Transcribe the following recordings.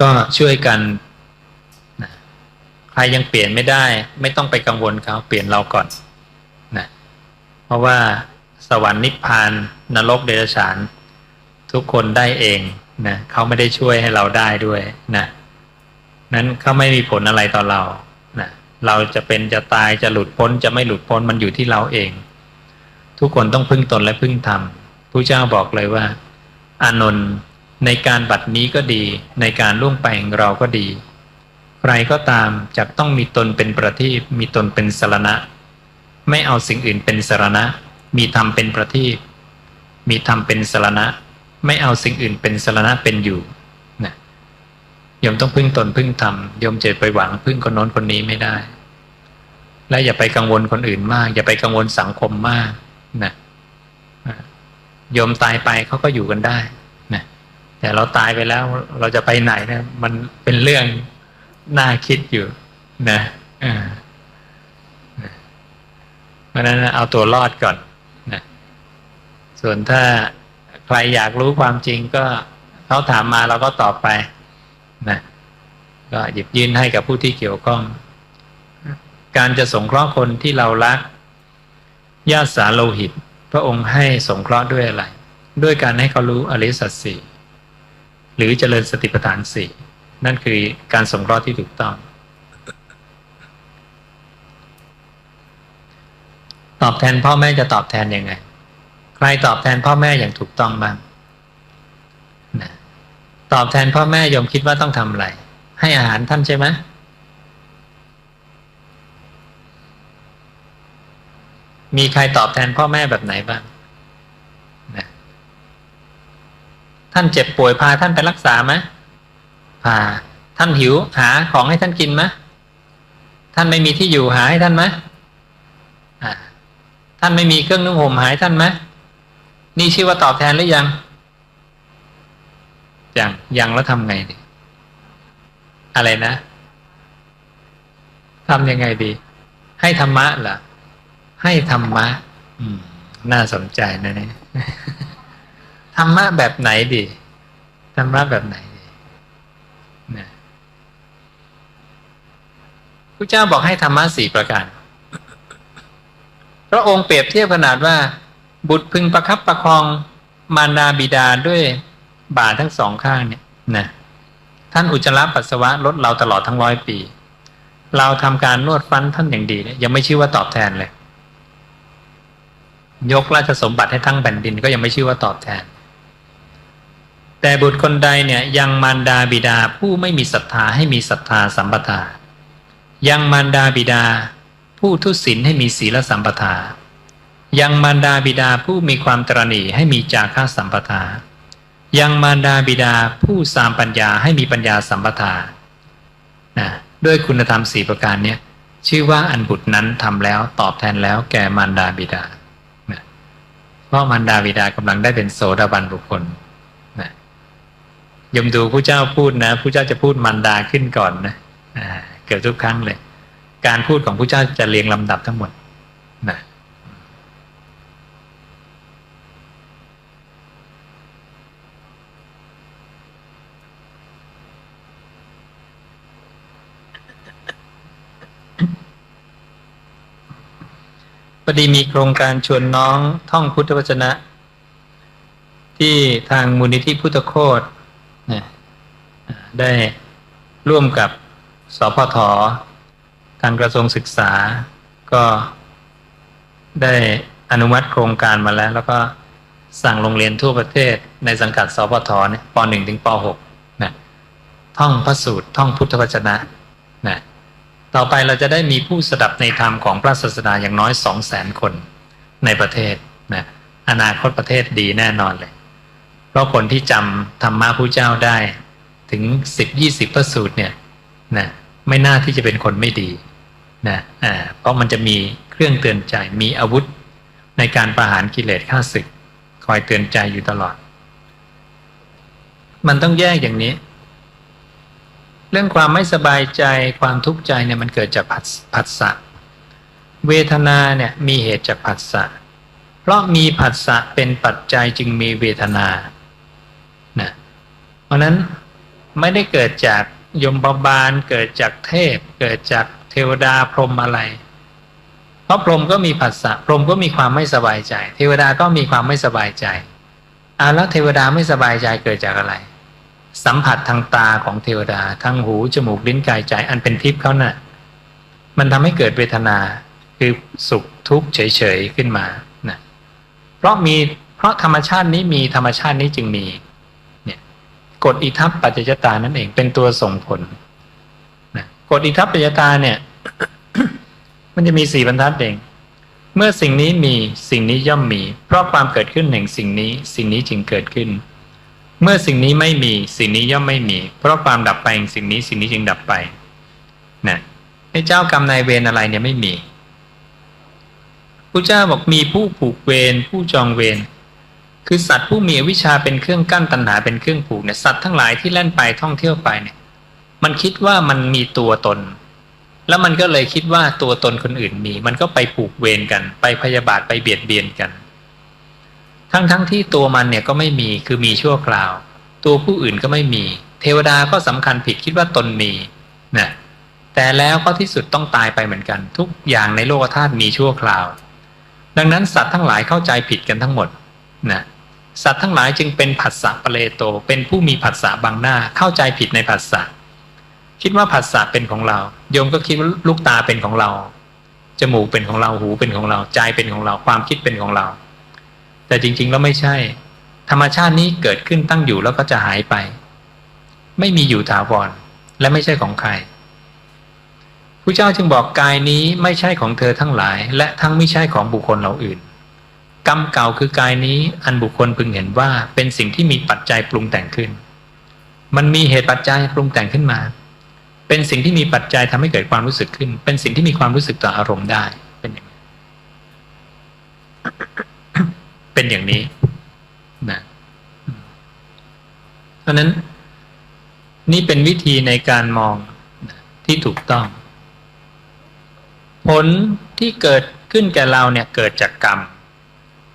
ก็ช่วยกันนะใครยังเปลี่ยนไม่ได้ ไม่ต้องไปกังวลเขาเปลี่ยนเราก่อนนะเพราะว่าสวรรค์นิพพานนรกเดรัจฉาน ทุกคนได้เองนะเขาไม่ได้ช่วยให้เราได้ด้วยนะนั้นเขาไม่มีผลอะไรต่อเรานะเราจะเป็นจะตายจะหลุดพ้นจะไม่หลุดพ้นมันอยู่ที่เราเอง ทุกคนต้องพึ่งตนและพึ่งธรรมพระเจ้าบอกเลยว่า อานนท์ ในการบัดนี้ก็ดี ในการล่วงไปของเราก็ดี ใครก็ตามจะต้องมีตนเป็นประทีปมีตนเป็นสรณะ ไม่เอาสิ่งอื่นเป็นสรณะ มีธรรมเป็นประทีปมีธรรมเป็นสรณะ ไม่เอาสิ่งอื่นเป็นสรณะเป็นอยู่นะยมต้องพึ่งตนพึ่งธรรมยมเจตไปหวังพึ่งคนโน้นคนนี้ไม่ได้ และอย่าไปกังวลคนอื่นมาก อย่าไปกังวลสังคมมากนะโยมตายไปเขาก็อยู่กันได้ แต่เราตายไปแล้วเราจะไปไหนเนะมันเป็นเรื่องน่าคิดอยู่นะเพราะนั้นเอาตัวรอดก่อนนะส่วนถ้าใครอยากรู้ความจริงก็เขาถามมาเราก็ตอบไปนะก็หยิบยื่นให้กับผู้ที่เกี่ยวข้อง การจะสงเคราะห์คนที่เรารักญาติสาโลหิต พระองค์ให้สงเคราะห์ด้วยอะไร ด้วยการให้เขารู้อริสัจสี่ หรือเจริญสติปัฏฐานสี่นั่นคือการสงเคราะห์ที่ถูกต้อง ตอบแทนพ่อแม่จะตอบแทนยังไง ใครตอบแทนพ่อแม่อย่างถูกต้องบ้างนะตอบแทนพ่อแม่ยมคิดว่าต้องทำอะไร ให้อาหารท่านใช่ไหมมีใครตอบแทนพ่อแม่แบบไหนบ้างนะ ท่านเจ็บป่วยพาท่านไปรักษาไหมพาท่านหิวหาของให้ท่านกินไหมท่านไม่มีที่อยู่หาให้ท่านไหมอ่าท่านไม่มีเครื่องนุ่งห่มหายท่านไหมนี่ชื่อว่าตอบแทนหรือยังยังยังแล้วทำไงดี อะไรนะทำยังไงดี ให้ธรรมะเหรอให้ธรรมะ อืม น่าสนใจนะเนี่ย ธรรมะแบบไหนดีธรรมะแบบไหนดีนะพระเจ้าบอกให้ธรรมะสี่ประการพระองค์เปรียบเทียบขนาดว่า บุตรพึงประคับประคองมารดาบิดาด้วยบาทั้งสองข้างเนี่ยนะท่านอุจจาระปัสสาวะลดเราตลอดทั้งร้อยปี เราทำการนวดฟันท่านอย่างดีเนี่ยยังไม่ชื่อว่าตอบแทนเลย ยกราชสมบัติให้ทั้งแผ่นดินก็ยังไม่ชื่อว่าตอบแทน แต่บุตรคนใดเนี่ยยังมารดาบิดาผู้ไม่มีศรัทธาให้มีศรัทธาสัมปทา ยังมารดาบิดา ผู้ทุศีลให้มีศีลสัมปทา ยังมารดาบิดาผู้มีความตรณีให้มีจาค่าสัมปทา ยังมารดาบิดาผู้สามปัญญาให้มีปัญญาสัมปทานะด้วยคุณธรรมสี่ประการเนี่ยชื่อว่าอันบุตรนั้นทำแล้วตอบแทนแล้วแก่มารดาบิดานะเพราะมารดาบิดากำลังได้เป็นโสดาบันบุคคล ยมดูผู้เจ้าพูดนะผู้เจ้าจะพูดมารดาขึ้นก่อนนะเกือบทุกครั้งเลย การพูดของผู้เจ้าจะเรียงลำดับทั้งหมดนะพอดีมีโครงการชวนน้องท่องพุทธวจนะ ที่ทางมูลนิธิพุทธโคต ได้ร่วมกับสพททางกระทรวงศึกษา ก็ได้อนุมัติโครงการมาแล้ว แล้วก็สั่งโรงเรียนทั่วประเทศในสังกัดสพทเนี่ยป .1 ถึงป .6 นะท่องพระสูตรท่องพุทธวจนะนะต่อไปเราจะได้มีผู้สดับในธรรมของพระศาสดาอย่างน้อยสองแสนคนในประเทศนะอนาคตประเทศดีแน่นอนเลย เพราะคนที่จำธรรมะผู้เจ้าได้ ถึงสิบยี่สิบพระสูตรเนี่ยนะไม่น่าที่จะเป็นคนไม่ดีนะอ่าเพราะมันจะมีเครื่องเตือนใจมีอาวุธในการประหารกิเลสข้าศึก คอยเตือนใจอยู่ตลอด มันต้องแยกอย่างนี้ เรื่องความไม่สบายใจความทุกข์ใจเนี่ยมันเกิดจากผัสผัสสะเวทนาเนี่ยมีเหตุจากผัสสะเพราะมีผัสสะเป็นปัจจัยจึงมีเวทนานะเพราะนั้น ไม่ได้เกิดจากยมบาลเกิดจากเทพ เกิดจากเทวดาพรหมอะไร เพราะพรหมก็มีผัสสะพรหมก็มีความไม่สบายใจ เทวดาก็มีความไม่สบายใจอ่าแล้วเทวดาไม่สบายใจเกิดจากอะไร สัมผัสทางตาของเทวดาทางหูจมูกลิ้นกายใจ อันเป็นทิพย์เขานะ่ะ มันทำให้เกิดเวทนาคือสุขทุกข์เฉยๆขึ้นมานะเพราะมีเพราะธรรมชาตินี้มีธรรมชาตินี้จึงมี กฎอิทัปปัจจยตานั่นเองเป็นตัวส่งผลนะกฎอิทัปปัจจยตาเนี่ย มันจะมีสี่บรรทัดเอง เมื่อสิ่งนี้มีสิ่งนี้ย่อมมี เพราะความเกิดขึ้นแห่งสิ่งนี้ สิ่งนี้จึงเกิดขึ้น เมื่อสิ่งนี้ไม่มีสิ่งนี้ย่อมไม่มี เพราะความดับไปแห่งสิ่งนี้สิ่งนี้จึงดับไปนะไอ้เจ้ากรรมนายเวรอะไรเนี่ยไม่มีพระเจ้าบอกมีผู้ผูกเวรผู้จองเวร คือสัตว์ผู้มีวิชาเป็นเครื่องกั้นตัณหาเป็นเครื่องผูกเนี่ยสัตว์ทั้งหลายที่เล่นไปท่องเที่ยวไปเนี่ย มันคิดว่ามันมีตัวตน แล้วมันก็เลยคิดว่าตัวตนคนอื่นมี มันก็ไปผูกเวรกัน ไปพยาบาทไปเบียดเบียนกัน ทั้งๆทที่ตัวมันเนี่ยก็ไม่มีคือมีชั่วคราว ตัวผู้อื่นก็ไม่มี เทวดาก็สำคัญผิดคิดว่าตนมีนะแต่แล้วก็ที่สุดต้องตายไปเหมือนกัน ทุกอย่างในโลกธาตุมีชั่วคราว ดังนั้นสัตว์ทั้งหลายเข้าใจผิดกันทั้งหมดนะ สัตว์ทั้งหลายจึงเป็นผัสสะปะเลโต เป็นผู้มีผัสสะบังหน้าเข้าใจผิดในผัสสะคิดว่าผัสสะเป็นของเราโยมก็คิดว่าลูกตาเป็นของเราจมูกเป็นของเราหูเป็นของเราใจเป็นของเราความคิดเป็นของเรา แต่จริง ๆ แล้วไม่ใช่ ธรรมชาตินี้เกิดขึ้นตั้งอยู่แล้วก็จะหายไป ไม่มีอยู่ถาวรและไม่ใช่ของใครผู้เจ้าจึงบอกกายนี้ไม่ใช่ของเธอทั้งหลาย และทั้งไม่ใช่ของบุคคลเราอื่น กรรมเก่าคือกายนี้อันบุคคลพึงเห็นว่าเป็นสิ่งที่มีปัจจัยปรุงแต่งขึ้น มันมีเหตุปัจจัยปรุงแต่งขึ้นมา เป็นสิ่งที่มีปัจจัยทำให้เกิดความรู้สึกขึ้น เป็นสิ่งที่มีความรู้สึกต่ออารมณ์ได้เป็นอย่างนี้เป็นอย่างนี้นะเพราะนั้นนี่เป็นวิธีในการมองที่ถูกต้อง ผลที่เกิดขึ้นแก่เราเนี่ยเกิดจากกรรม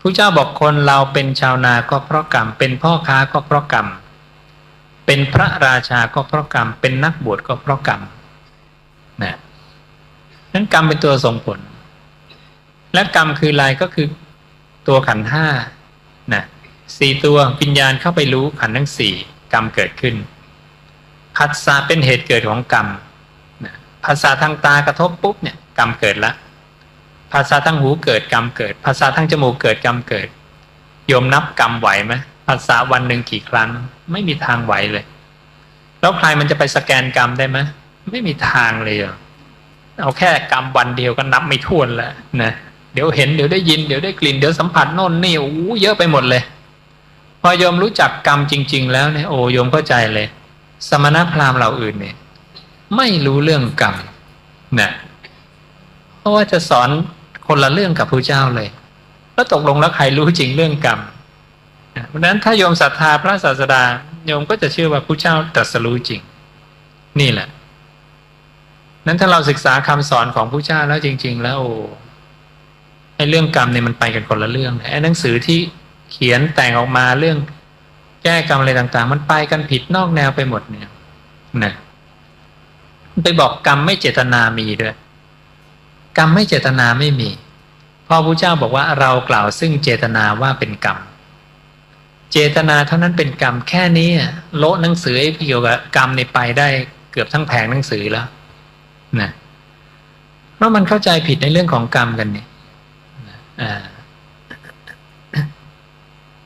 ผู้เจ้าบอกคนเราเป็นชาวนาก็เพราะกรรม เป็นพ่อค้าก็เพราะกรรม เป็นพระราชาก็เพราะกรรม เป็นนักบวชก็เพราะกรรมนะนั้นกรรมเป็นตัวส่งผล และกรรมคืออะไรก็คือตัวขันห้านะสี่ตัววิญญาณเข้าไปรู้ขันทั้งสี่กรรมเกิดขึ้นผัสสะเป็นเหตุเกิดของกรรมภาษาทางตากระทบปุ๊บเนี่ยกรรมเกิดละ ภาษาทางหูเกิดกรรมเกิด ภาษาทางจมูกเกิดกรรมเกิดโยมนับกรรมไหวไหมภาษาวันหนึ่งกี่ครั้ง ไม่มีทางไหวเลย แล้วใครมันจะไปสแกนกรรมได้ไหมไม่มีทางเลยเอาแค่กรรมวันเดียวก็นับไม่ถ้วนแล้วนะเดี๋ยวเห็นเดี๋ยวได้ยินเดี๋ยวได้กลิ่นเดี๋ยวสัมผัสโน่นนี่โอ้เยอะไปหมดเลย พอโยมรู้จักกรรมจริง ๆ แล้วเนี่ยโอ้โยมเข้าใจเลย สมณพราหมณ์เหล่าอื่นเนี่ยไม่รู้เรื่องกรรมนะเพราะว่าจะสอน คนละเรื่องกับพระเจ้าเลยแล้วตกลงแล้วใครรู้จริงเรื่องกรรมเพราะนั้นถ้าโยมศรัทธาพระศาสดาโยมก็จะเชื่อว่าพระเจ้าตรัสรู้จริง นี่แหละ นั้นถ้าเราศึกษาคำสอนของพระเจ้าแล้วจริง ๆ แล้วไอ้เรื่องกรรมเนี่ยมันไปกันคนละเรื่องไอ้หนังสือที่เขียนแต่งออกมาเรื่องแก้กรรมอะไรต่างๆ มันไปกันผิดนอกแนวไปหมดเนี่ยนะไปบอกกรรมไม่เจตนามีด้วย กรรมไม่เจตนาไม่มี พอพระเจ้าบอกว่าเรากล่าวซึ่งเจตนาว่าเป็นกรรม เจตนาเท่านั้นเป็นกรรมแค่นี้โละหนังสือเกี่ยวกับกรรมในไปได้เกือบทั้งแผงหนังสือแล้วนะเพราะมันเข้าใจผิดในเรื่องของกรรมกันเนี่ย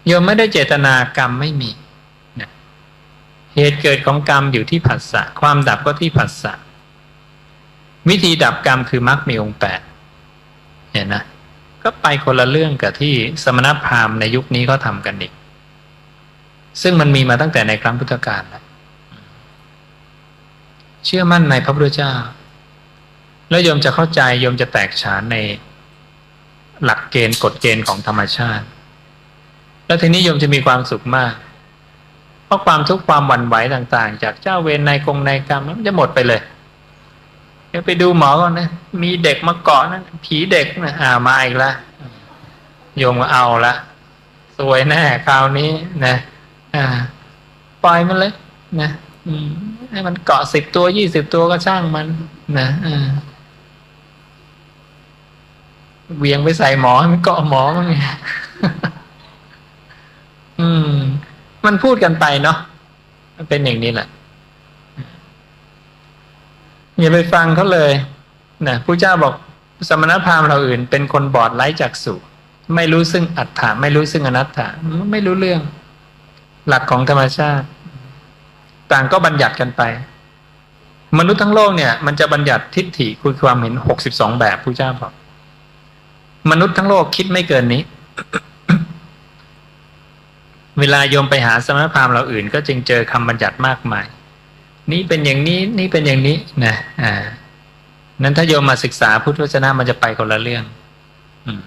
โยมไม่ได้เจตนากรรมไม่มีนะเหตุเกิดของกรรมอยู่ที่ผัสสะความดับก็ที่ผัสสะวิธีดับกรรมคือมรรคมีองค์แปดเห็นนะ ก็ไปคนละเรื่องกับที่สมณพราหมณ์ในยุคนี้เขาทากันอีก ซึ่งมันมีมาตั้งแต่ในครั้งพุทธกาลแล้วเชื่อมั่นในพระพุทธเจ้า แล้วโยมจะเข้าใจโยมจะแตกฉานในหลักเกณฑ์กฎเกณฑ์ของธรรมชาติ แล้วทีนี้โยมจะมีความสุขมาก เพราะความทุกข์ความหวั่นไหวต่าง ๆ จากเจ้าเวรในกงในกรรมมันจะหมดไปเลย เดี๋ยวไปดูหมอก่อนนะ มีเด็กมาเกาะนะผีเด็กนะอ่ามาอีกล้วโยมก็เอาละสวยแน่คราวนี้นะอ่า ปล่อยมันเลยนะอืมให้มันเกาะสิบตัวยี่สิบตัวก็ช่างมัน นะเออเวียงไปใส่หมอให้มันเกาะหมอมั้งไงอืม มันพูดกันไปเนาะมันเป็นอย่างนี้แหละ อย่าไปฟังเขาเลยนะผู้เจ้าบอกสมณพราหมณ์เราอื่น เป็นคนบอดไร้จักษุไม่รู้ซึ่งอัตถาไม่รู้ซึ่งอนัตถาไม่รู้เรื่อง หลักของธรรมชาติ ต่างก็บัญญัติกันไป มนุษย์ทั้งโลกเนี่ย มันจะบัญญัติทิฏฐิคือความเห็นหกสิบสองแบบผู้เจ้าบอกมนุษย์ทั้งโลกคิดไม่เกินนี้ เวลาโยมไปหาสมณพราหมณ์เราอื่น ก็จึงเจอคำบัญญัติมากมาย นี่เป็นอย่างนี้นี่เป็นอย่างนี้นะอ่านั้นถ้าโยมมาศึกษาพุทธวจนะมันจะไปคนละเรื่อง อืม